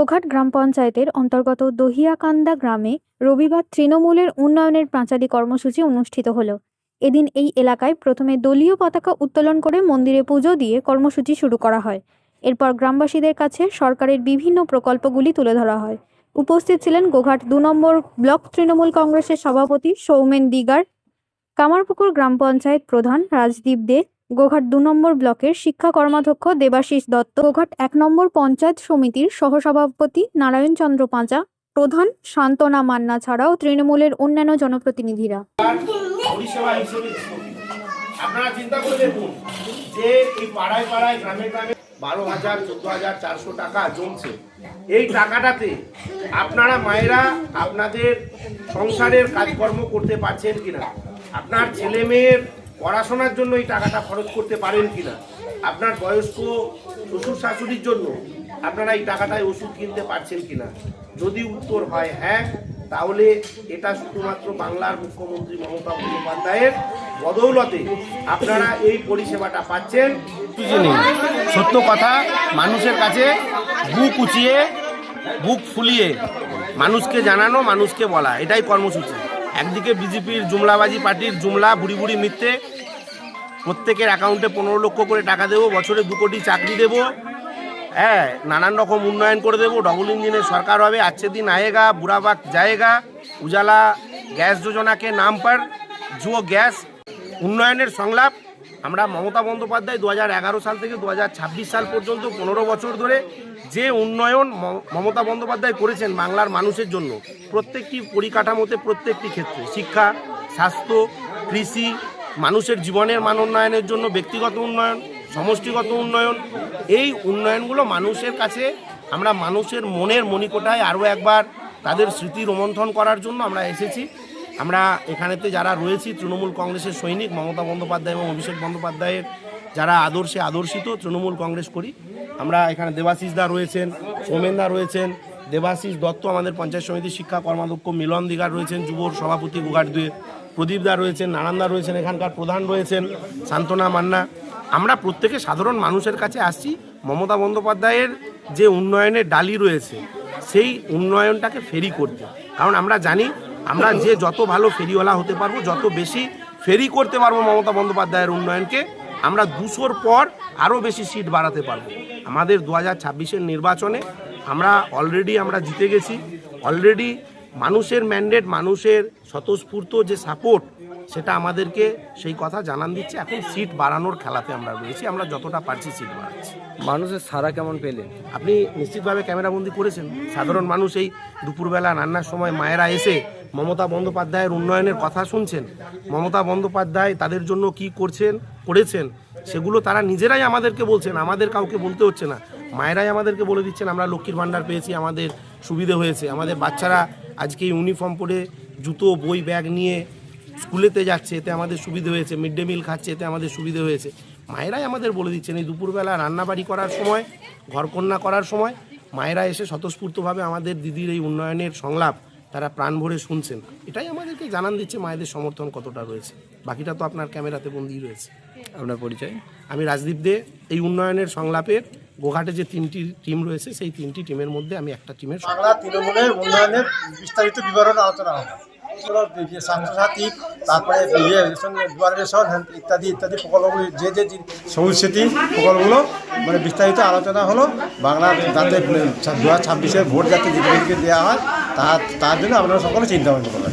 গোঘাট গ্রাম পঞ্চায়েতের অন্তর্গত দহিয়াকান্দা গ্রামে রবিবার তৃণমূলের উন্নয়নের পাঁচালী কর্মসূচি অনুষ্ঠিত হলো। এদিন এই এলাকায় প্রথমে দলীয় পতাকা উত্তোলন করে মন্দিরে পুজো দিয়ে কর্মসূচি শুরু করা হয়। এরপর গ্রামবাসীদের কাছে সরকারের বিভিন্ন প্রকল্পগুলি তুলে ধরা হয়। উপস্থিত ছিলেন গোঘাট দু নম্বর ব্লক তৃণমূল কংগ্রেসের সভাপতি সৌমেন দিগার, কামারপুকুর গ্রাম পঞ্চায়েত প্রধান রাজদীপ দে গোঘাট দু নম্বর ব্লকের শিক্ষা কর্মাধ্যক্ষ দেবাশিস দত্ত, গোঘাট এক নম্বর পঞ্চায়েত সমিতির সহসভাপতি নারায়ণ চন্দ্র পাঁচা প্রধান শান্তনা মান্না ছাড়াও তৃণমূলের অন্যান্য জনপ্রতিনিধিরা। আপনারা চিন্তা করে দেখুন যে এই পাড়ায় পাড়ায়, গ্রামে গ্রামে বারো হাজার, চোদ্দ হাজার, চারশো টাকা জমছে। এই টাকাটাতে আপনারা মায়েরা আপনাদের সংসারের কাজকর্ম করতে পারছেন কিনা? আপনার ছেলে মেয়ের পড়াশোনার জন্য এই টাকাটা খরচ করতে পারেন কিনা? আপনার বয়স্ক শ্বশুর শাশুড়ির জন্য আপনারা এই টাকাটায় ওষুধ কিনতে পারছেন কিনা? যদি উত্তর হয় হ্যাঁ তাহলে এটা শুধুমাত্র বাংলার মুখ্যমন্ত্রী মমতা বন্দ্যোপাধ্যায়ের বদৌলতে আপনারা এই পরিষেবাটা পাচ্ছেন। সত্য কথা, মানুষের কাছে বুক উঁচিয়ে, বুক ফুলিয়ে মানুষকে জানানো, মানুষকে বলা, এটাই কর্মসূচি। একদিকে বিজেপির জুমলাবাজি পার্টির জুমলা, বুড়ি বুড়ি মিথ্যে প্রত্যেকের অ্যাকাউন্টে পনেরো লক্ষ করে টাকা দেবো, বছরে দু কোটি চাকরি দেবো। হ্যাঁ নানান রকম উন্নয়ন করে দেবো। ডবল ইঞ্জিনের সরকার হবে, আজকে দিন আয়েগা বুড়াবাক জায়েগা উজালা গ্যাস যোজনাকে নাম পার, জুয়ো গ্যাস। উন্নয়নের সংলাপ, আমরা মমতা বন্দ্যোপাধ্যায় দু হাজার এগারো সাল থেকে দু হাজার ছাব্বিশ সাল পর্যন্ত পনেরো বছর ধরে যে উন্নয়ন মমতা বন্দ্যোপাধ্যায় করেছেন বাংলার মানুষের জন্য, প্রত্যেকটি পরিকাঠামোতে, প্রত্যেকটি ক্ষেত্রে। শিক্ষা, স্বাস্থ্য, কৃষি মানুষের জীবনের মান উন্নয়নের জন্য ব্যক্তিগত উন্নয়ন, সমষ্টিগত উন্নয়ন, এই উন্নয়নগুলো মানুষের কাছে আমরা মানুষের মনের মণিকোটায় আরও একবার তাদের স্মৃতি রোমন্থন করার জন্য আমরা এসেছি। আমরা এখানেতে যারা রয়েছি, তৃণমূল কংগ্রেসের সৈনিক মমতা বন্দ্যোপাধ্যায় এবং অভিষেক বন্দ্যোপাধ্যায়ের যারা আদর্শে আদর্শিত তৃণমূল কংগ্রেস করি, আমরা এখানে দেবাশিস দা রয়েছেন, সৌমেন দা রয়েছেন দেবাশিস দত্ত আমাদের পঞ্চায়েত সমিতির শিক্ষা কর্মাধ্যক্ষ, মিলন দিগার রয়েছেন যুবর সভাপতি দুয়ে প্রদীপ দা রয়েছেন, নারায়ণ দা রয়েছেন, এখানকার প্রধান রয়েছেন শান্তনা মান্না। আমরা প্রত্যেকে সাধারণ মানুষের কাছে আসছি, মমতা বন্দ্যোপাধ্যায়ের যে উন্নয়নের ডালি রয়েছে, সেই উন্নয়নটাকে ফেরি করতে। কারণ আমরা জানি, আমরা যে যত ভালো ফেরিওয়ালা হতে পারব, যত বেশি ফেরি করতে পারব মমতা বন্দ্যোপাধ্যায়ের উন্নয়নকে, আমরা দুশোর পর আরও বেশি সিট বাড়াতে পারব। আমাদের দু হাজার নির্বাচনে আমরা অলরেডি আমরা জিতে গেছি। অলরেডি মানুষের ম্যান্ডেট মানুষের স্বতঃস্ফূর্ত যে সাপোর্ট সেটা আমাদেরকে সেই কথা জানান দিচ্ছে। এখন সিট বাড়ানোর খেলাতে আমরা রয়েছি। আমরা যতটা পারছি সিট বাড়াচ্ছি। মানুষের সারা কেমন পেলেন? আপনি নিশ্চিতভাবে ক্যামেরাবন্দি করেছেন। সাধারণ মানুষ এই দুপুরবেলা রান্নার সময় মায়েরা এসে মমতা বন্দ্যোপাধ্যায়ের উন্নয়নের কথা শুনছেন। মমতা বন্দ্যোপাধ্যায় তাদের জন্য কি করছেন করেছেন সেগুলো তারা নিজেরাই আমাদেরকে বলছেন। আমাদের কাউকে বলতে হচ্ছে না। মায়েরাই আমাদেরকে বলে দিচ্ছেন আমরা লক্ষ্মীর ভাণ্ডার পেয়েছি আমাদের সুবিধে হয়েছে। আমাদের বাচ্চারা আজকে ইউনিফর্ম পরে জুতো বই ব্যাগ নিয়ে স্কুলেতে যাচ্ছে এতে আমাদের সুবিধে হয়েছে। মিড ডে মিল খাচ্ছে এতে আমাদের সুবিধে হয়েছে। মায়েরাই আমাদের বলে দিচ্ছেন এই দুপুরবেলা রান্নাবাড়ি করার সময় ঘরকন্যা করার সময় মায়েরা এসে স্বতঃস্ফূর্তভাবে আমাদের দিদির এই উন্নয়নের সংলাপ তারা প্রাণ ভরে শুনছেন। এটাই আমাদেরকে জানান দিচ্ছে মায়েদের সমর্থন কতটা রয়েছে। বাকিটা তো আপনার ক্যামেরাতে বন্দি রয়েছে। আপনার পরিচয়? আমি রাজদীপ দে এই উন্নয়নের সংলাপের গোঘাটে যে তিনটি টিম রয়েছে, সেই তিনটি টিমের মধ্যে আমি একটা টিমের বাংলা তৃণমূলের উন্নয়নের বিস্তারিত বিবরণ আলোচনা হবে। স্বাস্থ্যসাথী তারপরে ইয়ে সঙ্গে দুয়ার রেশন হ্যান ইত্যাদি ইত্যাদি প্রকল্পগুলি, যে যে সবুজ সেতী প্রকল্পগুলো মানে বিস্তারিত আলোচনা হলো। বাংলা যাতে দু হাজার ছাব্বিশের ভোট যাতে দিদিকে দেওয়া হয় তার তার জন্য আপনারা সকলে চিন্তা ভাবনা করবেন।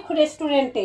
মৈখ রেস্টুরেন্টে